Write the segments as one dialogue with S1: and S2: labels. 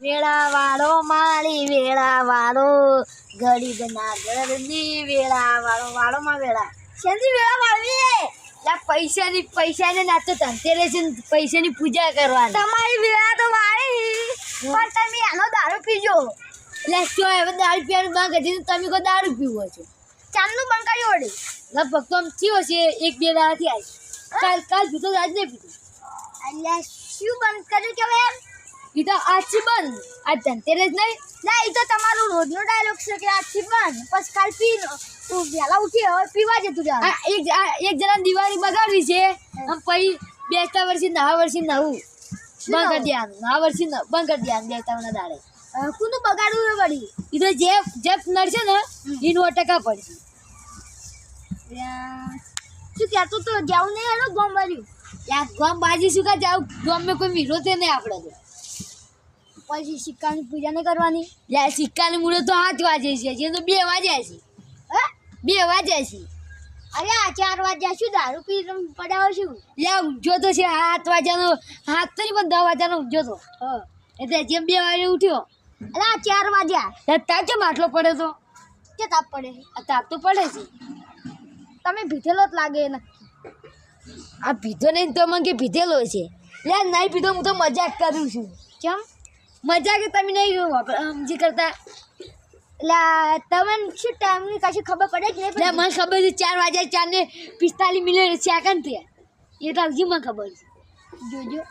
S1: વેળા વાળો માળી વેળા વાળો ઘડી ના ઘરની વેળા વાળો વાળો. માં વેળા શેની વેળા વાળવી? એટલે પૈસાની પૈસાને ના તો ધનતેરસ પૈસાની પૂજા કરવાની. તમારી વેળા તો વાળી. પણ તમે આનો દારૂ પીજો. એટલે જો હવે દારૂ પીવાનું બંધ કરી તમે કોઈ દારૂ પીવો છો? ચાંદનું બંધ કરી વળી. લગભગ તો આમ થયો છે એક બે દાડાથી આવી કાલ કાલ પીતો આજ નહીં પીતો એટલે શું બંધ કર્યું કે એમ? ઈ તો આછી બંધ આ ધનતેરસ નહીં. ના એ તો તમારું રોજનો ડાયલોગ છે કે આછી બંધ પછી કાલ પી તું વહેલા ઉઠી હવે પીવા જતું જા એક એક જણા દિવાળી બગાડવી છે. આમ પછી બેસતા વર્ષે નવા વર્ષે નવું. બંધ કરી દેવાનું. નવા વર્ષે બંધ કરી દેવાનું બેસતા વર્ષના દાડે કોનું બગાડવું વળી? એ તો જે જે નડશે ને એનું ટકા પડશે. શું કહેતો તો જાવું નહીં હેલો ગોમ બાજુ? યાર ગોમ બાજુ શું કા જાવ ગોમ મેં કોઈ વિરોધ નહીં આપણે તો. પછી સિક્કાની પૂજા નહીં કરવાની? યાર સિક્કાની મૂળે તો હાથ વાજે છે જે તો બે વાગ્યા છે. હે? બે વાગ્યા છે. અરે આ ચાર વાગ્યા શું દારૂ પી પડાવો છું? લે ઊંઝો તો છે હાથ વાગ્યાનો હાથ તો નહીં પણ દસ વાગ્યાનો ઊંઝો તો. હ. એટલે જેમ બે વાગે ઉઠ્યો. અરે આ ચાર વાગ્યા. તાપ કેમ આટલો પડે તો? કે તાપ પડે? આ તાપ તો પડે છે. તમે ભીધેલો જ લાગે નક્કી. આ ભીધો નહીં તો મને કે ભીધેલો છે. લે નહીં પીધો હું તો મજાક કરું છું. કેમ? મજાક તમે નહીં સમજી કરતા એટલે તમને શું ટાઈમની કશી ખબર પડે જ નહીં મને ખબર છે ચાર વાગ્યા ચાર ને પિસ્તાલીસ મિનિટ સેકન્ડ થયા? એટલે હજી મને ખબર છે. જોજો.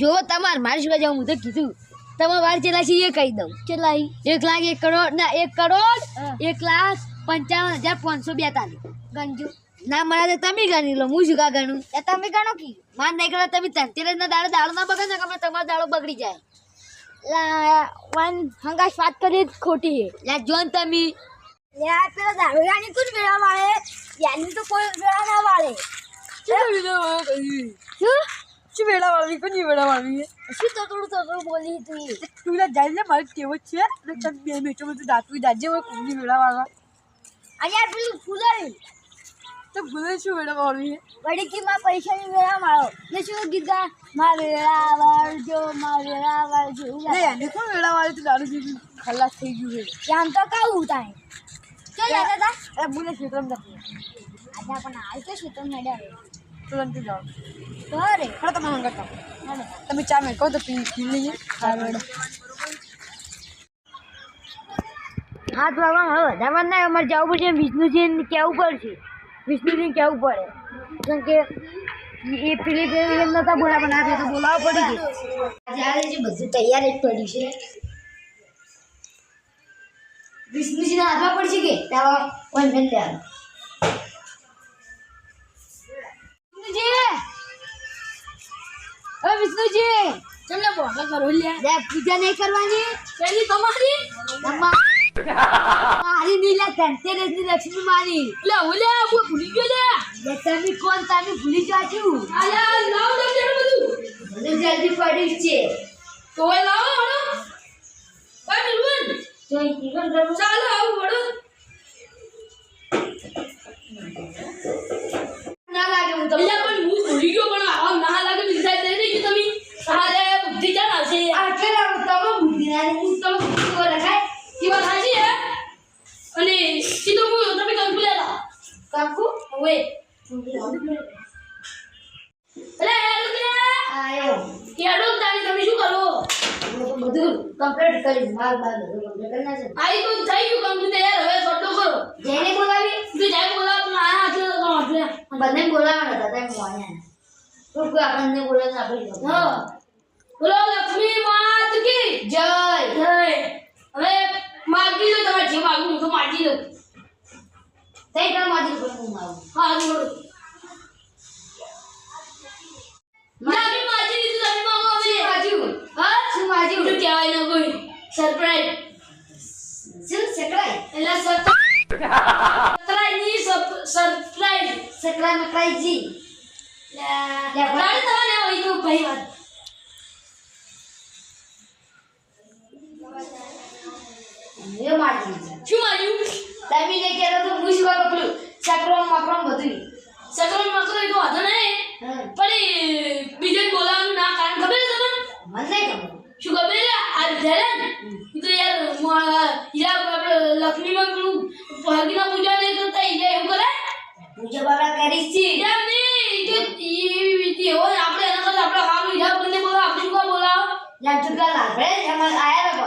S1: જો તમારે મારી શું જાવ હું તો કીધું. તમારે વાર ચેલા છે એ કહી દઉં. ચેલા એક લાખ એક કરોડ ના એક કરોડ એક લાખ પંચાવન હજાર પાંચસો બેતાલીસ. ગણજો. ના મારા તો તમે ગણી લો હું શું કા ગણું? એ તમે ગણો કી? માન નહીં ગણો તમે ધનતેરસ ના દાડો દાડો ના બગડે ને કે તમારો દાડો બગડી જાય. વન હંગાશ વાત કરી ખોટી છે. લે જોન તમે. યાર પેલા દારૂગાની કુછ મેળા વાળે યાની તો કોઈ મેળા ના વાળે શું
S2: શું? મેળા વાળવી કોની મેળા વાળવી
S1: શું તો થોડું થોડું બોલી તું
S2: તું લે જાય ને મારી કેવો છે. એટલે તને બે મેચો બધું દાંતવી દાજે હોય કોની મેળા વાળવા
S1: આ યાર પેલું ફૂલાયું
S2: તો ભૂલે શું વેળા વાળવી
S1: વળી કે માં પૈસાની વેળા મારો. ને શું ગીત ગા માં વેળા વાળજો માં વેળા વાળજો.
S2: એટલે એને કોણ વેળા વાળી? તો દારૂ પીધી. ખલાસ થઈ ગયું છે.
S1: ત્યાં તો કાવું તાય ચો જતા તા
S2: એ
S1: આજે પણ તો શું તો
S2: તુરંત જાઓ.
S1: રે
S2: ખરો તમે હંગત તમે ચા મેં કહો તો પી પી લઈએ.
S1: હાથ વાગવા હવે વધારવા ના અમારે જવું પડશે વિષ્ણુજીને કહેવું પડશે વિષ્ણુજીને કહેવું પડે. કેમ કે એ પેલી પેલી એમ નતા બોલાવ પણ આપણે તો બોલાવવા પડી ગઈ જ્યારે જે બધું તૈયાર જ પડ્યું છે. વિષ્ણુજીના હાથમાં પડશે કે? ત્યાં વંદન લેવાનું વિષ્ણુજી! ઓ વિષ્ણુજી!
S2: તમને બોલા કરો
S1: લે પૂજા નહીં કરવાની.
S2: પેલી તમારી?
S1: મારી નીલા ધનતેરસની લક્ષ્મી મારી.
S2: લે ઓલ્યા હું ભૂલી ગયો લે?
S1: તમે કોણ? તમે ભૂલી જાચું
S2: આયા લાવ દે બધું.
S1: બધું જલ્દી પડી છે.
S2: તો લાવો હણો કઈ મિલવન
S1: તો જીવન કરવું
S2: ચાલો આવું વડો
S1: ના લાગે હું તો
S2: અરે યાર
S1: આયો.
S2: કેડો તારી તમે શું કરો?
S1: બધું કમ્પ્લીટ કરી માર બાર બધું કમ્પ્લીટ કરી નાખે
S2: આઈ તો થઈ ગયું તૈયાર હવે સોટો કરો.
S1: જેને બોલાવી?
S2: તું જાય બોલાવ પણ આ હાથે તો કોણ એટલે
S1: બંને બોલાવવાના હતા તેમ વાણ્યા તો કોઈ આપણને બોલાવે આપણે.
S2: હા. બોલો લક્ષ્મી માત કી
S1: જય.
S2: જય. હવે માગી લો તમારે જે માગવું તો માગી લઉં
S1: તઈ પણ માજી પર હું આવું
S2: હા બોલો ના માજી લીધું તમે હા
S1: શું માજી
S2: શું કહેવાય ના કોઈ? સરપ્રાઈઝ
S1: શું? સકરાઈ
S2: એટલે સરપ્રાઈઝની સરપ્રાઈઝ
S1: સકરાઈ મકરાઈ જી.
S2: લે તારે તમારે હોય તો ભાઈ વાત. ભાગીના પૂજા નહીં કરતા ઈ જાય એવું કરે?
S1: પૂજા બાબા કરી છે.
S2: એમ નહીં ઈ તો એવી વિધિ હોય આપણે એના કરતા આપણે સારું હિસાબ કરીને બોલાવો આપણે શું બોલાવો.
S1: ના ચૂકા લાભે એમાં આયા ને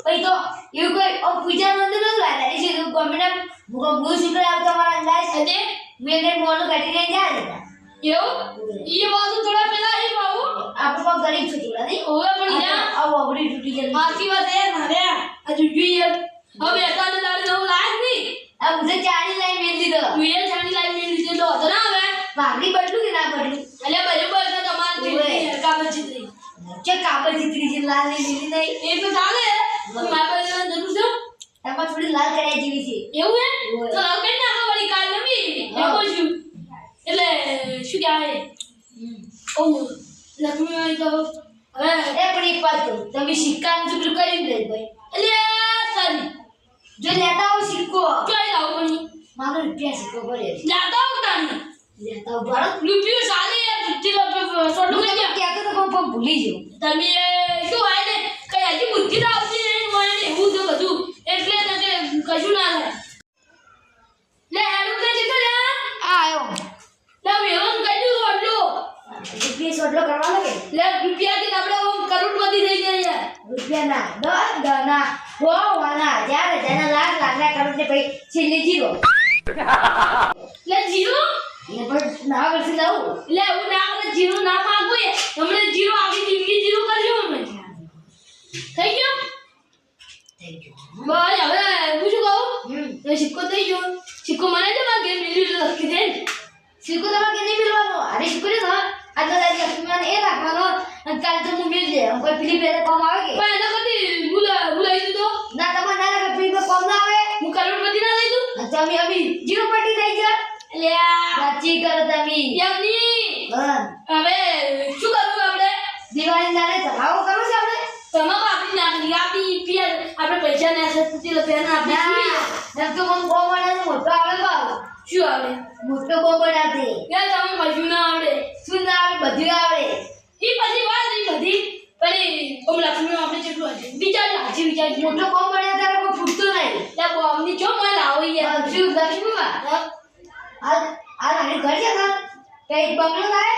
S1: ભાઈ તો એવું કોઈ ઓ પૂજા મંદિર નતું લાગ્યા એ છે ગમે મુકો ગુરુ શુક્ર આવતો મારા અંદાજ?
S2: અને
S1: મેને ને કાઢી લઈ જાય ને.
S2: એવું? ઈ બાજુ થોડા પેલા હી બાબુ.
S1: આપણે પણ ગરીબ છું થોડા નહીં?
S2: ઓવે પણ યાર
S1: આ ઓગળી તૂટી ગઈ
S2: સાચી વાત હે મારે આ જુજુ યાર હવે એકાદ દાડે નવું લાગ નહીં.
S1: આ મુજે ચાડી લાઈ મેલ દીધો.
S2: તું ચાડી છાણી મેલ દીધો તો હતો ના હવે
S1: ભાગની બદલું કે ના બદલું?
S2: એટલે બરોબર છે તમારે. તે કામ ચિત્રી
S1: કે કાબર ચિત્રી જે લાલ લઈ લીધી નહીં.
S2: એ તો ચાલે. મારા પાસે જરૂર છે.
S1: એમાં થોડી લાલ કર્યા જેવી છે.
S2: એવું હે તો લાલ કરી નાખો વળી કાલ નમી
S1: હા.
S2: એમ એટલે શું કહેવાય? ઓ લક્ષ્મી આવી તો હવે
S1: એ પણ એક વાત તમે સિક્કાનું ચૂકલું કરી દે ભાઈ.
S2: એટલે તારી
S1: જો લેતા આવો સિક્કો.
S2: કઈ લાવ પણ
S1: મારો રૂપિયા સિક્કો પડે
S2: લેતા હું તારી.
S1: લેતા આવો ભારત
S2: રૂપિયો સાલી યાર સોટું
S1: હું
S2: કરી
S1: તમને કહેતો તો પણ ભૂલી ગયો
S2: તમે શું હોય ને કઈ હજી બુદ્ધિ તો આવતી નહીં મને એવું તો બધું. એટલે તો કે કશું ના થાય. લે હેડું ને જીતો લે.
S1: આ આવ્યો
S2: લે વેવન કઈ દઉં ઓટલો
S1: રૂપિયા એટલો કરવાનો કે?
S2: લે રૂપિયાથી આપણે ઓમ કરોડપતિ થઈ જાય યાર.
S1: રૂપિયા ના દસ દના સો વાના હજાર હજારના લાખ લાખ કરોડ ને પછી છેલ્લે
S2: જીવો જીરો
S1: એ પણ નવા વર્ષે લાવું
S2: લે હું ના આપણે જીરો ના માંગવું એ તમને જીરો આખી જિંદગી જીરો કરજો અમે થઈ ગયો
S1: થેન્ક યુ
S2: બસ હવે હું શું કહું
S1: હમ
S2: તો સિક્કો થઈ ગયો સિક્કો મને જ માગે મિલી લખી દે ને
S1: સિક્કો તમારે કે નહીં મિલવાનો અરે સિક્કો ને તો આજનો તારીખ લક્ષ્મીમાં એ રાખવાનો અને કાલે તો હું મિલ જાય કોઈ પેલી પહેલે કોમ આવે કે
S2: પણ એના કદી ભૂલા ભૂલાઈ દીધો
S1: ના તમારે ના લાગે પેલી કોઈ કોમ ના આવે
S2: હું કરોડપતિ ના લઈ દઉં
S1: અને તમે અભી જીરો પટ્ટી થઈ ગયા
S2: લે
S1: સાચી કરો તમે.
S2: એમની હવે શું કરવું આપણે?
S1: દિવાળી નાને ધમાકો કરો છો આપણે?
S2: તમામ આપણી નાખી આપણી પિયર આપણે પૈસા ને અસર થતી લે પેન આપણે
S1: તો મન બહુ બનાવે મોટો આવે બાવ
S2: શું આવડે
S1: મોટો બહુ મળે
S2: છે. કે તમે કશું ના આવડે.
S1: શું ના આવે બધું આવડે.
S2: એ પછી વાત નહીં બધી. પણ ઓમ લક્ષ્મી આપણે જેટલું હજી વિચાર હાજી વિચાર
S1: મોટો બહુ બનાવે તારે કોઈ ફૂટતું નહીં.
S2: ત્યાં બોમની જો મને લાવો યાર.
S1: શું લક્ષ્મીમાં?
S2: હા?
S1: આ નાની ઘર છે ને કઈ બંગલો થાય?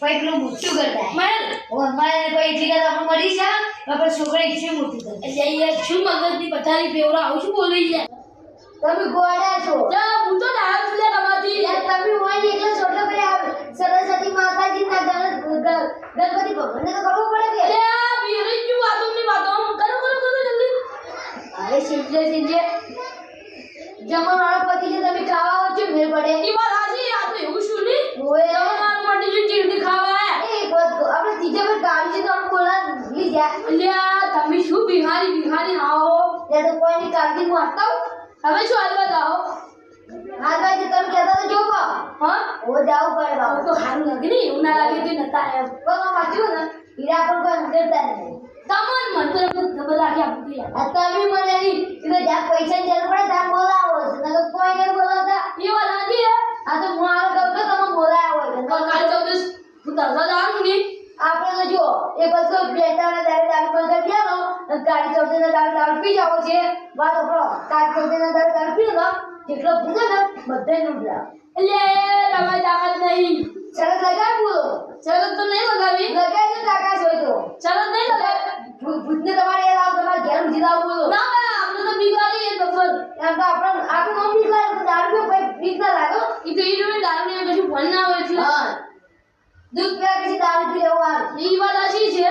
S1: પછી પેલું મોટું ઘર થાય.
S2: મને
S1: અમારે કોઈ એટલી કદાચ આપણે મળી છે? આપણે છોકરા એટલી મોટું ઘર.
S2: એટલે અહીંયા શું મગજની પથારી પેવરા આવું શું બોલી યાર
S1: તમે ગોડા છો.
S2: જા હું તો ડાળ છું તમારી
S1: તમે હોય ને એકલા છોટલો કરી સરસ્વતી માતાજી ના ગણપતિ ભગવાનને તો કરવું પડે કે.
S2: આ ક્યું વાતો ની વાતો કરો કરો કરો જલ્દી.
S1: અરે સિંજે સિંજે. જમણવાળો પતિ છે તમે ખાવા છો મેળ પડે
S2: એ વાત હાજી આ તો એવું શું નહીં
S1: ઓએ
S2: તમારું માટે શું ચીરથી ખાવા આયા
S1: એ એક વાત કહું, આપણે ત્રીજા પર ગાડી છે તો આપણે બોલા લઈ જા
S2: અલ્યા તમે શું બિહારી બિહારી આવો
S1: ત્યાં તો કાળજી હું આપતા
S2: હવે શું હાલવા આવો
S1: આ ગાય તમે કહેતા તો જો કો
S2: હા
S1: ઓ જાવ પડે બાબુ
S2: તો હારું લાગે ને એવું ના લાગે તો નતા એમ
S1: કોઈ વાંચ્યું ને? હીરા પણ કોઈ અંદરતા નથી
S2: તમન મન તો એમ ખબર લાગે આપું યાર
S1: તમે મને એટલે જ્યાં પૈસા જરૂર પડે ત્યાં બોલાવો છે. નકર કોઈ નહીં બોલાવતા.
S2: એ વાત હાજી
S1: આ તો હું આને કહું કે તમે બોલાયા હોય
S2: તો. કાલ ચૌદસ હું તરતા જવાનું નહીં.
S1: આપણે તો જો એ બધું બેટાના ત્યારે દાડે પર કરી કાળી ચૌદસ ના દાડે દાડે પી જાવ છે. વાત આપણો કાળી ચૌદસ ના દાળ દાડે પી લો જેટલો ભૂગે ને બધે નૂડલા
S2: એટલે તમે તાકાત નહીં.
S1: શરત લગાવી બોલો.
S2: શરત તો નહીં લગાવી.
S1: લગાવી તો કાકા જોઈ તો.
S2: શરત નહીં લગાવી.
S1: ભૂતને તમારે એ લાવ તમારે ઘેર ઉજી લાવ બોલો.
S2: ના ના આપણે તો બીક લાગી એ બફર
S1: એમ તો આપણે આપણે નો બીક લાગે તો દારૂ પે બીક ના લાગો.
S2: એ તો એ જોડે દારૂ ને કશું ભણ ના હોય છે.
S1: હા. દૂધ પે પછી દારૂ પી લેવું આવે
S2: એ વાત સાચી છે.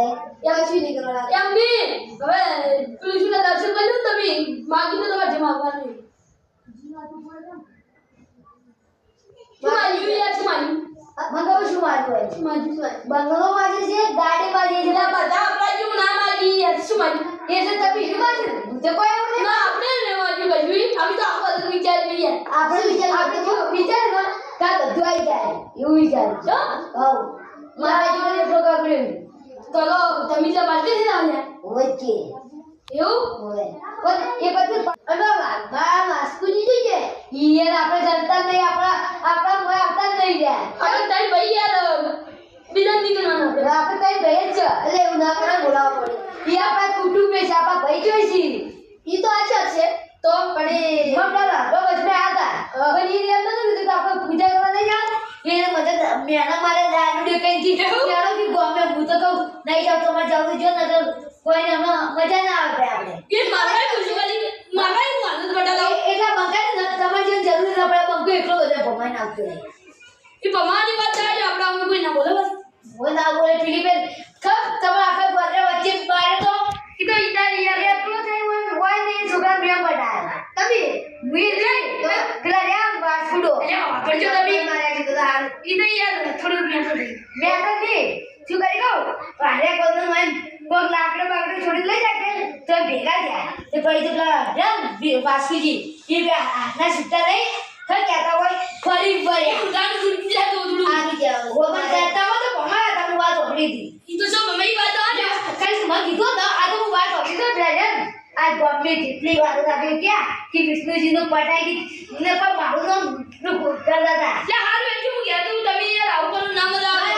S1: થાય એમ શું નહીં કરવાના
S2: એમ બી હવે કે દર્શન કરી લો તમે માગી તો તમારે જે માગવાનું
S1: નહીં
S2: વિચારી
S1: બધું આવી જાય એવું વિચાર મારા એટલો કાપડ્યો
S2: ચલો તમે તો બાકી નહીં આવ્યા?
S1: વચ્ચે
S2: એવું?
S1: ઓય પણ એ પછી અરે બાબા માસ્કુજી જોઈ છે? ઈ યાર આપણે જલતા નહીં આપણા આપણા મોય આવતા જ નહીં જાય
S2: અરે તારી ભાઈ યાર બીજા નીકળવાના આપણે.
S1: આપણે કઈ ગયે જ છે. એટલે એવું ના કરે બોલાવવા પડે. ઈ આપણા કુટુંબ છે આપણા ભાઈ જોઈ છે.
S2: ઈ તો આચા છે. તો પણ એ
S1: બાબા બસ મેં આતા પણ ઈ એમ નતું કીધું કે આપણે પૂજા કરવા નહીં જાવ? એને મને મારે દારૂ કઈ જી ચાલો કે ગમે હું તો કહું નહીં જાવ તો જાવ તો જો ને કોઈને મજા ના આવે આપણે.
S2: એ મારા ખુશી વાલી મારા હું આનંદ બટાલા
S1: એટલા બંકાય ને તમારે જે જરૂર ના પડે બંકો એટલો બધો ભમાઈ આવતો રહે
S2: એ ભમાની વાત થાય આપણે અમે કોઈ ના બોલે બસ.
S1: બોલ ના બોલે પેલી બેન ખબ તમે આખા ગોત્રા વચ્ચે મારે તો
S2: ઈ તો ઈ તારી યાર
S1: એટલો થઈ હોય હોય નહીં પ્રેમ બનાયા
S2: તમે
S1: વીર નહીં તો પેલા રહ્યા વાસુડો
S2: અલ્યા વાપરજો તમે.
S1: માર્યા છે તો હાલ
S2: ઈ તો યાર થોડું મેં તો
S1: મેં તો નહીં. શું કરી કહું? વારે કોઈનું મન કોક લાકડો બાકડો છોડી લઈ જાય તો ભેગા થયા. તે પછી તો પેલા ને વાસુજી એ બે હાથના છૂટા લઈ ખર કહેતા હોય ફરી ફર્યા.
S2: ગામ ગુંજી જાય તો થોડું
S1: આવી જાવ ગોબન કહેતા હોય તો ભમાયા તમે વાત ઓપડી હતી.
S2: ઈ તો શું મમ્મી વાત આ
S1: કઈ મને કીધું તો આ તો હું વાત ઓપડી તો આ ગમે જેટલી વાતો સાથે ક્યાં? કે વિષ્ણુજીનું પટાઈ ને પણ મારું નામ વિષ્ણુ કરતા હતા
S2: એટલે હારું એટલું હું ગયા તું તમે યાર આવું કરું નામ આવે.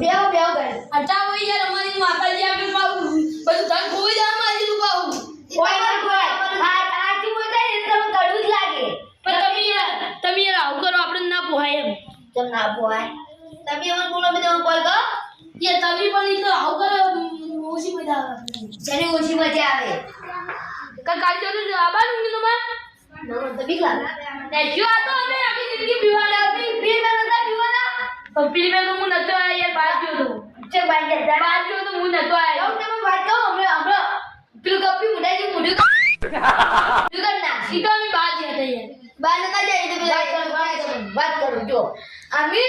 S1: બેવ બેવ કરે
S2: હટાવો યાર અમારી માતાજી આપણે પાવું બધું ધન ખોઈ જાય મારી તું પાવું
S1: કોઈ ના કોઈ આ આથી બોલતા ને તો કડવું જ લાગે.
S2: પણ તમે યાર તમે યાર આવું કરો આપણે ના પોહાય એમ.
S1: ચમ ના પોહાય? તમે એમાં બોલો મેં તમે કોલ કરો
S2: યાર તમે પણ તો આવું કરો ઓછી મજા આવે.
S1: જેને ઓછી મજા આવે.
S2: કાલ કાલ જતું આબાનું ની તમાર?
S1: મને તો બીક લાગે.
S2: ને જો આ તો અમે આખી જિંદગી પીવાના.
S1: પી પી મેં નતા પીવાના?
S2: પણ પેલી મેં તો હું નતો આયા યાર બહાર ગયો તો.
S1: ચે બાઈ જતા
S2: બહાર ગયો તો હું નતો આયો
S1: આવ તમે વાત કહો અમે અમે પેલું કપી મુડાઈ મોઢું દુકાન ના.
S2: ઈ તો અમે બહાર ગયા હતા યાર.
S1: બાર નતા જાય તો વાત કરો વાત કરો જો. અમે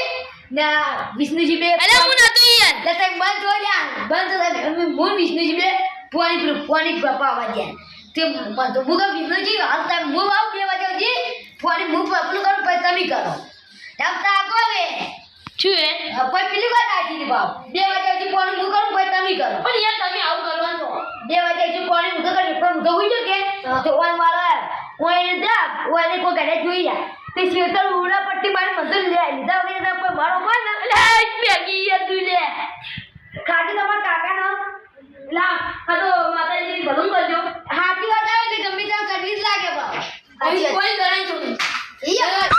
S1: ના વિષ્ણુજી બે
S2: અરે હું નતો યાર.
S1: એટલે બંધ થો જા બંધ થો અમે હું વિષ્ણુજી બે પોણી પેલું પોણી ગયા. તે તો મુગા વિષ્ણુજી હાલ તમે હું આવ બે વાગે જી? પોણી હું પેલું કરું પછી તમે કરો. તો આગો હવે
S2: શું હે
S1: પછી પેલી વાત આજી ની બાપ. દેવા વાગે જી પોણી હું કરું પછી તમે કરો.
S2: પણ યાર તમે આવું કરવાનું તો.
S1: બે વાગે જી પોણી હું કરી પણ કહું છું કે? તો ઓન મારો ઓને જા ઓને કોઈ ઘરે જોઈ જા તે શેતર ઉડા પટ્ટી મારી મદદ લે. લીધા વગર તો કોઈ મારો માર ને
S2: લે ભેગી યાર તું લે.
S1: ખાટી તમારા કાકાનો?
S2: લા હા તો માતાજી ભલું કરજો.
S1: હાથી વાત આવે તો ગમે ત્યાં કરવી જ લાગે બા
S2: કોઈ કરાય તો નહીં.
S1: યાર.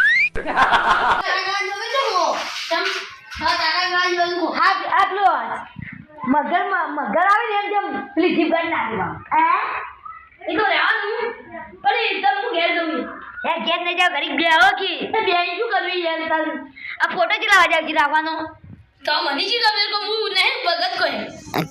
S1: મગર મગર આવે ને એમ જેમ પેલી જીભ કાઢી નાખી
S2: એ તો રહેવાનું. પણ એ તમ હું ઘેર જઉં
S1: એ ઘેર નહીં જાવ ગરીબ ગયા હો કે.
S2: બે શું કરવી યાર તારું
S1: આ ફોટો ચલાવા જાવ રાખવાનો?
S2: તો મને જી ખબર કે હું નહીં ભગત કોઈ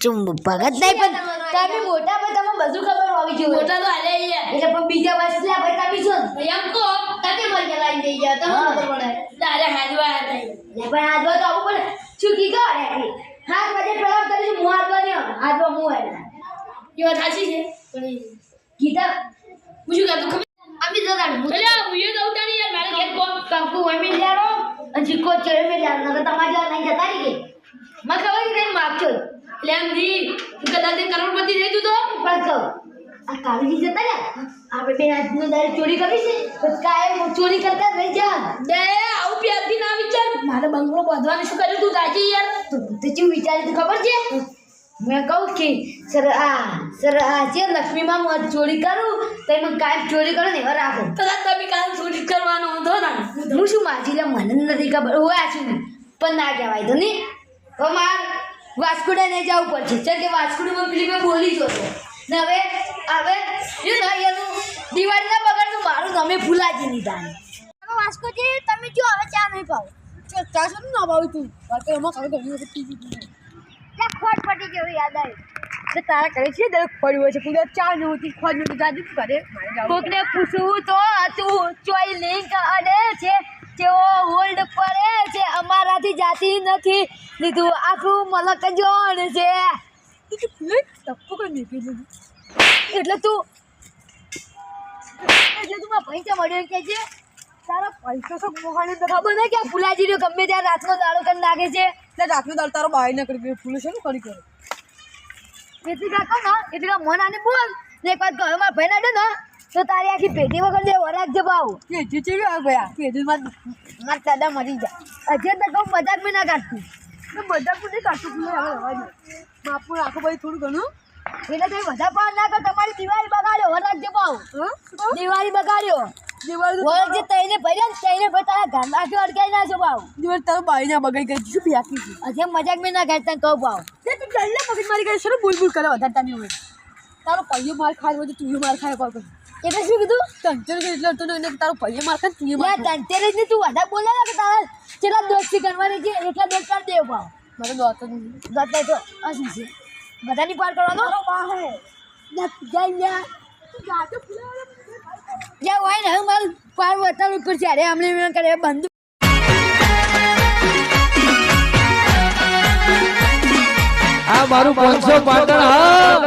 S1: ચુમ ભગત નહીં પણ તમે મોટા તમને બધું ખબર હોવી જોઈએ.
S2: મોટા તો હાલે
S1: એટલે પણ બીજા વસ્તુ ભાઈ તમે છો
S2: એમ કહો
S1: તમે મજા લાવી દઈ ગયા તમને ખબર પડે.
S2: તારે હાજવા હતા
S1: લે પણ આજવા તો આવું પણ ચૂકી ગયો રે હાથ વાગે પેલા કરી હું આજવા ને આજવા હું આવ્યા
S2: એ વાત સાચી છે. પણ
S1: ગીતા
S2: હું શું કહેતો ખબર?
S1: અમે જતા હું
S2: અલ્યા હું એ દઉં તાણી યાર મારે ઘેર કોમ
S1: કાકુ અમે જાડો અને ચીકો ચેડે મેં જાડો નકર તમારે જ્યાં નહીં જતા રહી ગઈ મને ખબર છે માફ છો.
S2: એટલે એમ દી કદાચ કરોડપતિ થઈ તું તો.
S1: પણ કહું આ કાળજી જતા ને આપણે બે આજનો દાડે ચોરી કરી છે? તો કાયમ ચોરી કરતા રહી જા.
S2: બે આવું પ્યારથી ના વિચાર. મારે બંગલો બાંધવાનું શું કર્યું તું? તાજી યાર.
S1: તો તે શું વિચારી તું ખબર છે? મેં કહું કે સર આ સર આ છે લક્ષ્મીમાં હું ચોરી કરું તો એમાં કાયમ ચોરી કરો ને રાખો
S2: કદાચ તમે કાલ ચોરી કરવાનો હતો ને?
S1: હું શું માજી લે મને નથી ખબર. હું આ છું પણ ના કહેવાય તો નહીં. હવે માર વાસ્કુડા ને જવું પડશે. ચાલ કે વાસ્કુડામાં પેલી મેં બોલી જો છો ને હવે હવે એ ના એનું દિવાળીના બગડનું મારું તમે ભૂલાજી લીધા વાસ્કોજી તમે જો હવે ચા નહીં પાવ.
S3: ચા શું ના ભાવ તું? એમાં ખબર ઘણી વખત તું
S1: ખોટ પટી જેવું યાદ
S3: આવી. તારા કરે છે દર ખોડી હોય છે? પૂરા ચા નહોતી ખોડી નહોતી જાજુ કરે?
S1: કોકને પૂછવું તો તું ચોઈ લિંક અડે છે. તેઓ હોલ્ડ પડે છે અમારાથી જાતી નથી. લીધું આખું મલક જોણ છે. એટલે તું એટલે તું મારા પૈસા મળ્યો કે છે?
S3: તારા પૈસા શું મોહાણી
S1: ખબર નહીં કે ફુલાજી ગમે ત્યાં રાતનો દાડો કરીને નાખે છે.
S3: એટલે રાતનો દાળ તારો બહાર નીકળી કરી ફૂલ છે ને કરી કરો
S1: એટલે કાકા ને એટલે મન આને બોલ. ને એક વાત ઘરમાં ભાઈ નાડે ને તો તારી આખી પેટી વગર દે વરાગ જે ભાવ
S3: પેજી ચેવી આવે ભયા પેજી માં
S1: મારા દાદા મરી જાય અજે તો કહું મજાક બી ના કાઢતું
S3: તો બધા પૂછે કાઢતું ફૂલ હવે દે બાપુ રાખો ભાઈ થોડું ઘણું.
S1: એટલે તમે બધા પાર ના કર તમારી દિવાળી બગાડ્યો વરાગ જે ભાવ
S3: હા?
S1: દિવાળી બગાડ્યો. જે તઈને ભર્યા તઈને ભર તારા ઘર નાખ્યો અડકાઈ ના છો ભાવ
S3: દિવાળી તારો ના બગાઈ ગઈ શું બ્યાકી છે
S1: હજી મજાક બી ના કાઢતા કહું ભાવ
S3: તે તું જલ્દી મગજ મારી કરી શરૂ બોલ બોલ કરે વધારે તાની હોય તારો પૈયો માર ખાય હોય તો માર ખાય પાછો
S1: એટલે શું કીધું?
S3: તંચર કે એટલે તો એને તારો પૈયો માર ખાય તું માર
S1: તું વધારે બોલે કે તારા ચેલા દોસ્તી કરવાની છે એટલા દોસ્ત કરી દેવ ભાવ
S3: મારો દોસ્ત
S1: દત્તા તો છે? બધાની પાર કરવાનો? જાય જા જા હોય ને મારું પાર વતન ઉપર જ્યારે હમણાં એમ કરે બંધ
S4: આ મારું પાંચસો પાટણ, હા.